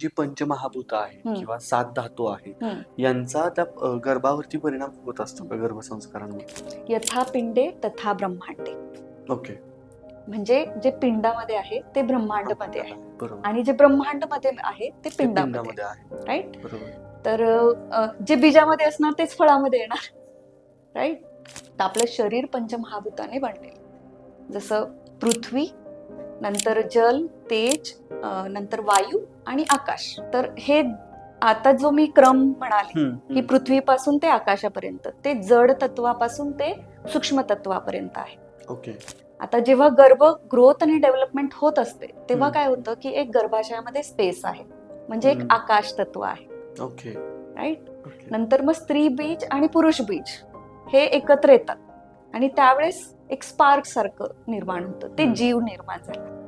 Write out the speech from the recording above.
जी पंचमहाभूत आहे हम्म. किंवा सात धातू आहे हम्म. यांचा त्या अ, गर्भावरती परिणाम होत असतो का गर्भसंस्कारांवर? यथा पिंडे तथा ब्रह्मांडे. ओके. म्हणजे जे पिंडामध्ये आहे ते ब्रह्मांडमध्ये आहे. बरोबर. आणि जे ब्रह्मांडमध्ये आहे ते ते पिंडामध्ये पिंडामध्ये आहे. राईट बरोबर. तर अ, जे बीजामध्ये असणार तेच फळामध्ये येणार. राईट तर आपलं शरीर पंचमहाभूताने बनले जसं पृथ्वी नंतर जल तेज नंतर वायू आणि आकाश. तर हे आता जो मी क्रम म्हणाले की. पृथ्वीपासून ते आकाशापर्यंत ते जड तत्वापासून ते सूक्ष्म तत्वापर्यंत आहे. ओके. आता जेव्हा गर्भ ग्रोथ आणि डेव्हलपमेंट होत असते तेव्हा. काय होतं की एक गर्भाशयामध्ये स्पेस आहे. म्हणजे एक. आकाश तत्व आहे. ओके. राईट? नंतर मग स्त्री बीज आणि पुरुष बीज हे एकत्र येतात. आणि त्यावेळेस एक स्पार्क सारखं निर्माण होतं. ते. जीव निर्माण झाला.